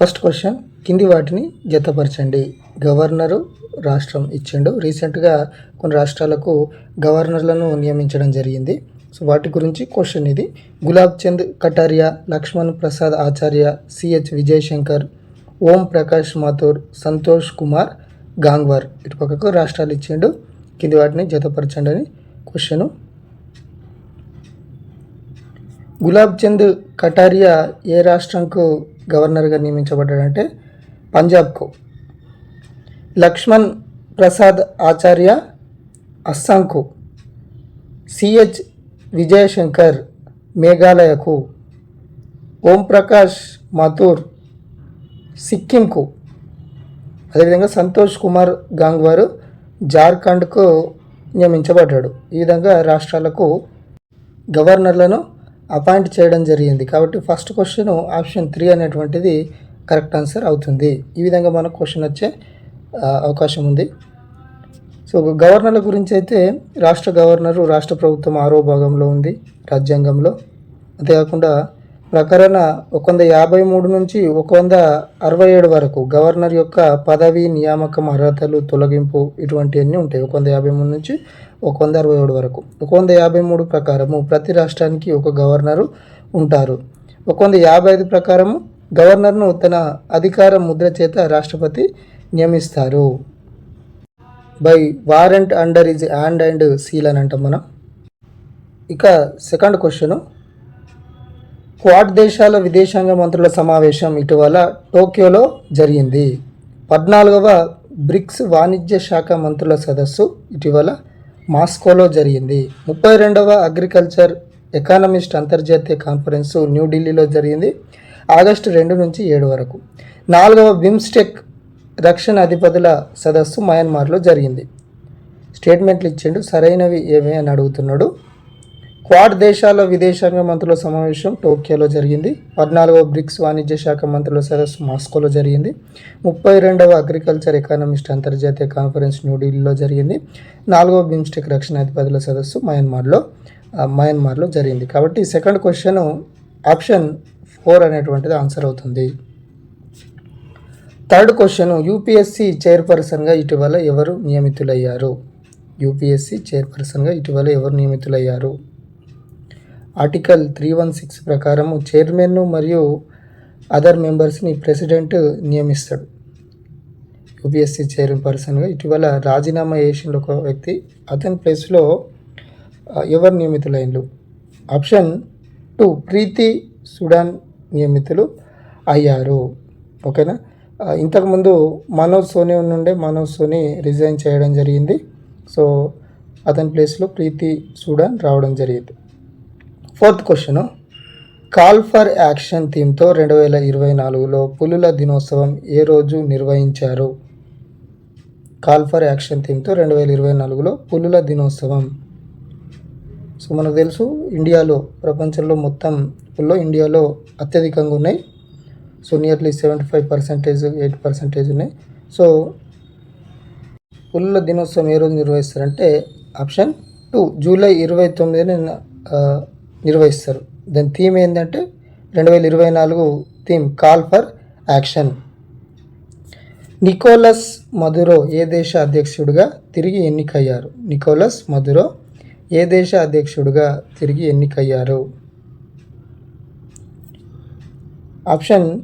First question కింది వాటిని జతపరచండి. Governor రాష్ట్రం ఇచ్చిండు. రీసెంట్గా కొన్ని రాష్ట్రాలకు గవర్నర్లను నియమించడం జరిగింది. సో వాటి గురించి క్వశ్చన్ ఇది. Gulab Chand Kataria Lakshman Prasad Acharya C H Vijayashankar Om Prakash Mathur Santosh Kumar Gangwar. ఇటుపక్కకు రాష్ట్రాలు ఇచ్చిండు. కింది వాటిని జతపరచండి అని క్వశ్చను. గులాబ్ చంద్ కటారియా ఏ రాష్ట్రంకు గవర్నర్గా నియమించబడ్డాడంటే పంజాబ్కు. లక్ష్మణ్ ప్రసాద్ ఆచార్య అస్సాంకు. సిహెచ్ విజయశంకర్ మేఘాలయకు. ఓం ప్రకాష్ మాథూర్ సిక్కింకు. అదేవిధంగా సంతోష్ కుమార్ గాంగ్వారు జార్ఖండ్కు నియమించబడ్డాడు. ఈ విధంగా రాష్ట్రాలకు గవర్నర్లను అపాయింట్ చేయడం జరిగింది. కాబట్టి ఫస్ట్ క్వశ్చన్ ఆప్షన్ త్రీ అనేటువంటిది కరెక్ట్ ఆన్సర్ అవుతుంది. ఈ విధంగా మనకు క్వశ్చన్ వచ్చే అవకాశం ఉంది. సో గవర్నర్ల గురించి అయితే రాష్ట్ర గవర్నరు రాష్ట్ర ప్రభుత్వం ఆరో భాగంలో ఉంది రాజ్యాంగంలో. అంతేకాకుండా ప్రకరణ ఒక వంద యాభై మూడు నుంచి ఒక వంద అరవై ఏడు వరకు గవర్నర్ యొక్క పదవి నియామకం అర్హతలు తొలగింపు ఇటువంటివన్నీ ఉంటాయి. ఒక వంద యాభై మూడు నుంచి ఒక వంద అరవై ఏడు వరకు. ఒక వంద యాభై మూడు ప్రకారము ప్రతి రాష్ట్రానికి ఒక గవర్నరు ఉంటారు. ఒక వంద యాభై ఐదు ప్రకారము గవర్నర్ను తన అధికార ముద్ర చేత రాష్ట్రపతి నియమిస్తారు. By warrant under his hand and seal అని అంటాం మనం. ఇక సెకండ్ క్వశ్చను క్వాడ్ దేశాల విదేశాంగ మంత్రుల సమావేశం ఇటీవల టోక్యోలో జరిగింది. పద్నాలుగవ బ్రిక్స్ వాణిజ్య శాఖ మంత్రుల సదస్సు ఇటీవల మాస్కోలో జరిగింది. ముప్పై రెండవ అగ్రికల్చర్ ఎకానమిస్ట్ అంతర్జాతీయ కాన్ఫరెన్సు న్యూఢిల్లీలో జరిగింది. ఆగస్టు రెండు నుంచి ఏడు వరకు. నాలుగవ బిమ్స్టెక్ రక్షణ అధిపతుల సదస్సు మయన్మార్లో జరిగింది. స్టేట్మెంట్లు ఇచ్చిండు సరైనవి ఏమి అని అడుగుతున్నాడు క్వాడ్ దేశాల విదేశాంగ మంత్రుల సమావేశం టోక్యోలో జరిగింది. పద్నాలుగవ బ్రిక్స్ వాణిజ్య శాఖ మంత్రుల సదస్సు మాస్కోలో జరిగింది. ముప్పై రెండవ అగ్రికల్చర్ ఎకానమిస్ట్ అంతర్జాతీయ కాన్ఫరెన్స్ న్యూఢిల్లీలో జరిగింది. నాలుగవ బిమ్స్టెక్ రక్షణ అధిపతుల సదస్సు మయన్మార్లో మయన్మార్లో జరిగింది. కాబట్టి సెకండ్ క్వశ్చన్ ఆప్షన్ ఫోర్ అనేటువంటిది ఆన్సర్ అవుతుంది. థర్డ్ క్వశ్చన్ యూపీఎస్సీ చైర్పర్సన్గా ఇటీవల ఎవరు నియమితులయ్యారు? యూపీఎస్సీ చైర్పర్సన్గా ఇటీవల ఎవరు నియమితులయ్యారు? ఆర్టికల్ త్రీ వన్ సిక్స్ ప్రకారము చైర్మన్ను మరియు అదర్ మెంబర్స్ని ప్రెసిడెంట్ నియమిస్తాడు. యూపీఎస్సీ చైర్పర్సన్గా ఇటీవల రాజీనామా చేసిన ఒక వ్యక్తి. అతని ప్లేస్లో ఎవరు నియమితులైనలు ఆప్షన్ టూ ప్రీతి సుడాన్ నియమితులు అయ్యారు. ఓకేనా? ఇంతకుముందు మనోజ్ సోని నుండే మనోజ్ సోని రిజైన్ చేయడం జరిగింది. సో అతని ప్లేస్లో ప్రీతి సుడాన్ రావడం జరిగింది. Fourth question. Call for action థీమ్తో రెండు వేల ఇరవై నాలుగులో పులుల దినోత్సవం ఏ రోజు నిర్వహించారు? కాల్ ఫర్ యాక్షన్ థీమ్తో రెండు వేల ఇరవై నాలుగులో పులుల దినోత్సవం. సో మనకు తెలుసు ఇండియాలో ప్రపంచంలో మొత్తం పుల్లో ఇండియాలో అత్యధికంగా ఉన్నాయి. So nearly seventy five percentage eight percentage ఉన్నాయి. సో పుల్ల దినోత్సవం ఏ రోజు నిర్వహిస్తారంటే ఆప్షన్ టూ జూలై ఇరవై తొమ్మిదిన నిర్వహిస్తారు. దాని థీమ్ ఏంటంటే రెండు వేల ఇరవై నాలుగు theme call for action. Nicolas Maduro ఏ దేశ అధ్యక్షుడిగా తిరిగి ఎన్నికయ్యారు? నికోలస్ మధురో ఏ దేశ అధ్యక్షుడిగా తిరిగి ఎన్నికయ్యారు? Option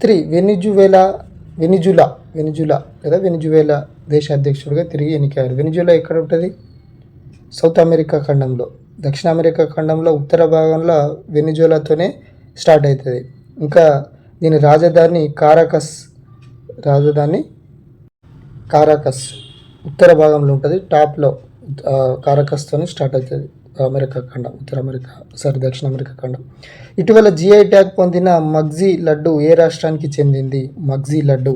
three Venezuela Venezuela Venezuela లేదా వెనిజువేలా దేశ అధ్యక్షుడిగా తిరిగి ఎన్నికయ్యారు. వెనిజులా ఎక్కడ ఉంటుంది? సౌత్ అమెరికా ఖండంలో. దక్షిణ అమెరికా ఖండంలో ఉత్తర భాగంలో వెనిజులాతోనే స్టార్ట్ అవుతుంది. ఇంకా దీని రాజధాని కారాకస్ రాజధాని కారాకస్ ఉత్తర భాగంలో ఉంటుంది. టాప్లో కారాకస్తోనే స్టార్ట్ అవుతుంది అమెరికా ఖండం ఉత్తర అమెరికా సారీ దక్షిణ అమెరికా ఖండం. ఇటీవల జిఐ ట్యాగ్ పొందిన మగ్జీ లడ్డు ఏ రాష్ట్రానికి చెందింది? Magji laddu.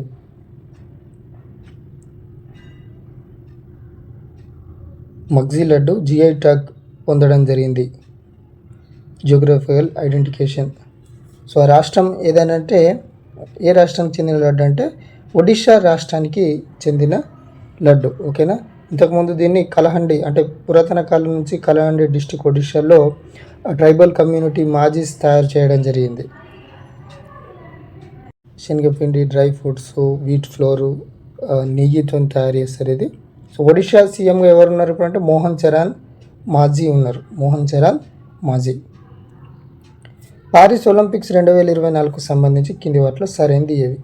Magji laddu G I tag పొందడం జరిగింది. జియోగ్రఫికల్ ఐడెంటిఫికేషన్ సో ఆ రాష్ట్రం ఏదనంటే ఏ రాష్ట్రానికి చెందిన లడ్డు అంటే ఒడిషా రాష్ట్రానికి చెందిన లడ్డు ఓకేనా? ఇంతకుముందు దీన్ని కలహండి అంటే పురాతన కాలం నుంచి కలహండి డిస్టిక్ ఒడిషాలో ట్రైబల్ కమ్యూనిటీ మాజీస్ తయారు చేయడం జరిగింది. శనగపిండి డ్రై ఫ్రూట్స్ వీట్ ఫ్లోరు నెయ్యితో తయారు చేస్తారు ఇది. సో ఒడిషా సీఎంగా ఎవరున్నారు ఇప్పుడు అంటే మోహన్ చరణ్ మాజీ ఉన్నారు మోహన్ చరాల్ మాజీ. పారిస్ ఒలింపిక్స్ రెండు వేల ఇరవై నాలుగుకు సంబంధించి కింది వాటిలో సరైనది ఏది?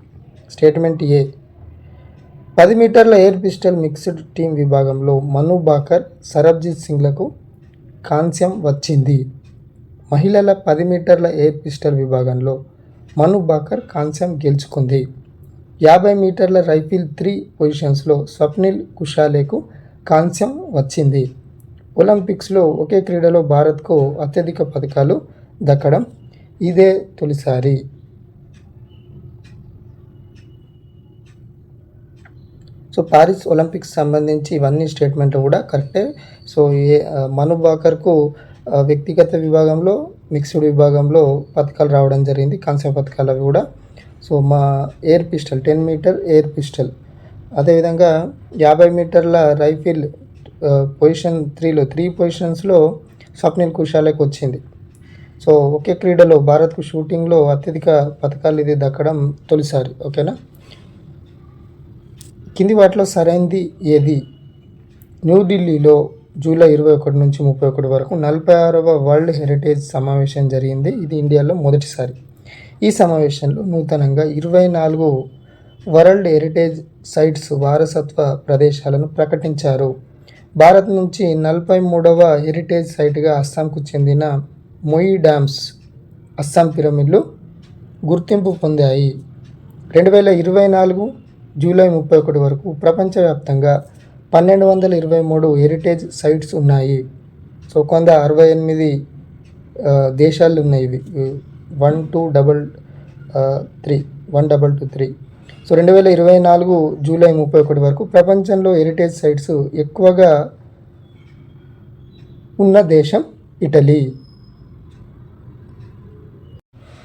Statement A. పది మీటర్ల ఎయిర్ పిస్టల్ మిక్స్డ్ టీం విభాగంలో మను బాకర్ సరబ్జీత్ సింగ్లకు కాంస్యం వచ్చింది. మహిళల పది మీటర్ల ఎయిర్ పిస్టల్ విభాగంలో మను బాకర్ కాంస్యం గెలుచుకుంది. యాభై మీటర్ల రైఫిల్ త్రీ పొజిషన్స్లో స్వప్నిల్ కుషాలేకు కాంస్యం వచ్చింది. ఒలింపిక్స్లో ఒకే క్రీడలో భారత్కు అత్యధిక పథకాలు దక్కడం ఇదే తొలిసారి. సో పారిస్ ఒలింపిక్స్ సంబంధించి ఇవన్నీ స్టేట్మెంట్లు కూడా కరెక్టే. సో ఏ మను బాకర్కు వ్యక్తిగత విభాగంలో మిక్స్డ్ విభాగంలో పథకాలు రావడం జరిగింది కాంస్య పథకాలు అవి కూడా. సో మా air pistol ten metre air pistol. అదేవిధంగా యాభై మీటర్ల రైఫిల్ పొజిషన్ త్రీలో త్రీ పొజిషన్స్లో స్వప్నిల్ కుషాలకు వచ్చింది. సో ఒకే క్రీడలో భారత్కు షూటింగ్లో అత్యధిక పథకాలు ఇది దక్కడం తొలిసారి ఓకేనా? కింది వాటిలో సరైనది ఏది? న్యూఢిల్లీలో జూలై ఇరవై ఒకటి నుంచి ముప్పై ఒకటి వరకు నలభై ఆరవ వరల్డ్ హెరిటేజ్ సమావేశం జరిగింది. ఇది ఇండియాలో మొదటిసారి. ఈ సమావేశంలో నూతనంగా ఇరవై నాలుగు వరల్డ్ హెరిటేజ్ సైట్స్ వారసత్వ ప్రదేశాలను ప్రకటించారు. భారత్ నుంచి నలభై మూడవ హెరిటేజ్ సైట్గా అస్సాంకు చెందిన మొయి డ్యామ్స్ అస్సాం పిరమిడ్లు గుర్తింపు పొందాయి. రెండు వేల ఇరవై నాలుగు జూలై ముప్పై ఒకటి వరకు ప్రపంచవ్యాప్తంగా పన్నెండు వందల ఇరవై మూడు హెరిటేజ్ సైట్స్ ఉన్నాయి. సో కొంత అరవై ఎనిమిది దేశాలు ఉన్నాయి ఇవి. One two double three. One double two three. So రెండు వేల ఇరవై నాలుగు జూలై ముప్పై ఒకటి వరకు ప్రపంచంలో హెరిటేజ్ సైట్స్ ఎక్కువగా ఉన్న దేశం ఇటలీ.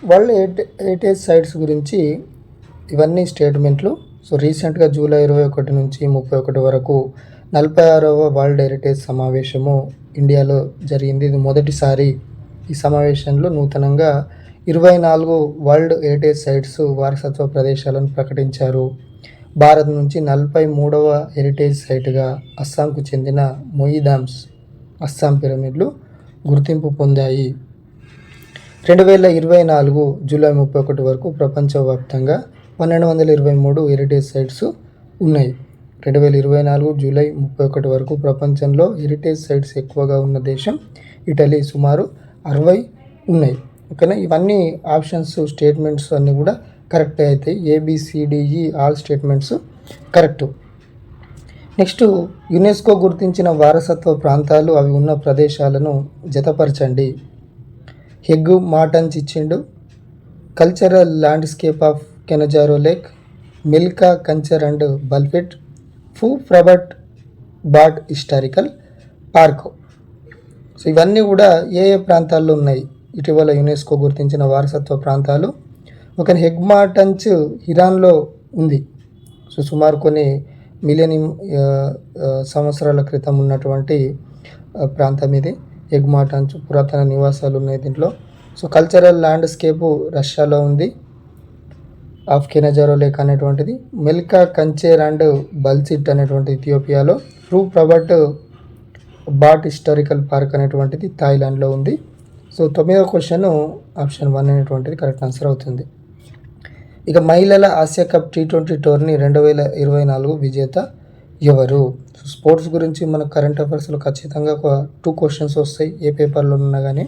వరల్డ్ హెరిటేజ్ సైట్స్ గురించి ఇవన్నీ స్టేట్మెంట్లు. సో రీసెంట్గా జూలై ఇరవై ఒకటి నుంచి ముప్పై ఒకటి వరకు నలభై ఆరవ వరల్డ్ హెరిటేజ్ సమావేశము ఇండియాలో జరిగింది. ఇది మొదటిసారి ఈ సమావేశంలో నూతనంగా ఇరవై నాలుగు వరల్డ్ హెరిటేజ్ సైట్స్ వారసత్వ ప్రదేశాలను ప్రకటించారు. భారత్ నుంచి నలభై మూడవ హెరిటేజ్ సైట్గా అస్సాంకు చెందిన మొయిదామ్స్ అస్సాం పిరమిడ్లు గుర్తింపు పొందాయి. రెండు వేల ఇరవై నాలుగు జూలై ముప్పై ఒకటి వరకు ప్రపంచవ్యాప్తంగా పన్నెండు వందల ఇరవై మూడు హెరిటేజ్ సైట్స్ ఉన్నాయి. రెండు వేల ఇరవై నాలుగు జూలై ముప్పై ఒకటి వరకు ప్రపంచంలో హెరిటేజ్ సైట్స్ ఎక్కువగా ఉన్న దేశం ఇటలీ సుమారు అరవై ఉన్నాయి. ఓకేనా? ఇవన్నీ ఆప్షన్స్ స్టేట్మెంట్స్ అన్నీ కూడా కరెక్ట్ అవుతాయి. A B C D E all statements correct next UNESCO గుర్తించిన వారసత్వ ప్రాంతాలు అవి ఉన్న ప్రదేశాలను జతపరచండి. హెగ్గు మాటన్స్ ఇచ్చిండు cultural landscape of Kenozero lake Melka Kunture and Balchit Phu Phrabat historical park so ఇవన్నీ కూడా ఏ ఏ ప్రాంతాల్లో ఉన్నాయి? ఇటీవల యునెస్కో గుర్తించిన వారసత్వ ప్రాంతాలు. ఒక హెగ్మాటంచ్ ఇరాన్లో ఉంది. సో సుమారు కొన్ని మిలియన్ సంవత్సరాల క్రితం ఉన్నటువంటి ప్రాంతం ఇది. ఎగ్మాటంచ్ పురాతన నివాసాలు ఉన్నాయి దీంట్లో. సో కల్చరల్ ల్యాండ్స్కేపు రష్యాలో ఉంది. ఆఫ్ కెనజారో లేక్ అనేటువంటిది. మెల్కా కంచేర్ అండ్ బల్సిట్ అనేటువంటి ఇథియోపియాలో. రూ ప్రబట్ బాట్ హిస్టారికల్ పార్క్ అనేటువంటిది థాయిలాండ్లో ఉంది. సో తొమ్మిదవ క్వశ్చన్ ఆప్షన్ వన్ అనేటువంటిది కరెక్ట్ ఆన్సర్ అవుతుంది. ఇక మహిళల Asia cup T twenty tourney రెండు వేల ఇరవై నాలుగు విజేత ఎవరు? సో స్పోర్ట్స్ గురించి మన కరెంట్ అఫైర్స్లో ఖచ్చితంగా ఒక టూ క్వశ్చన్స్ వస్తాయి ఏ పేపర్లో ఉన్నా కానీ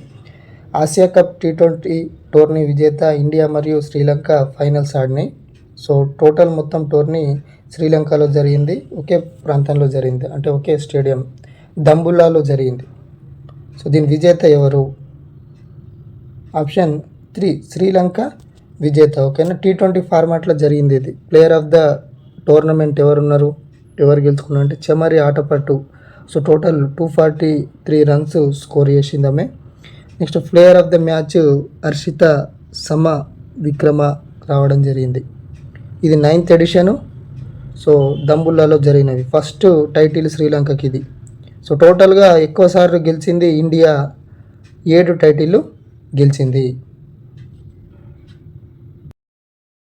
Asia cup T twenty tourney విజేత ఇండియా మరియు శ్రీలంక ఫైనల్స్ ఆడినాయి. సో టోటల్ మొత్తం టోర్నీ శ్రీలంకలో జరిగింది ఒకే ప్రాంతంలో జరిగింది అంటే ఒకే స్టేడియం దంబుల్లాలో జరిగింది. సో దీని విజేత ఎవరు? ఆప్షన్ త్రీ శ్రీలంక విజేత. ఓకేనా? టీ ట్వంటీ ఫార్మాట్లో జరిగింది ఇది. ప్లేయర్ ఆఫ్ ద టోర్నమెంట్ ఎవరున్నారు? ఎవరు గెలుచుకున్నారు అంటే Chamari Athapaththu so total two forty three runs score చేసింది ఆమె. Next player of the match Harshitha Samarawickrama రావడం జరిగింది. ఇది నైన్త్ ఎడిషను. సో దంబుల్లాలో జరిగినవి. ఫస్ట్ టైటిల్ శ్రీలంకకి ఇది. సో టోటల్గా ఎక్కువ సార్లు గెలిచింది ఇండియా ఏడు టైటిల్ గెలిచింది.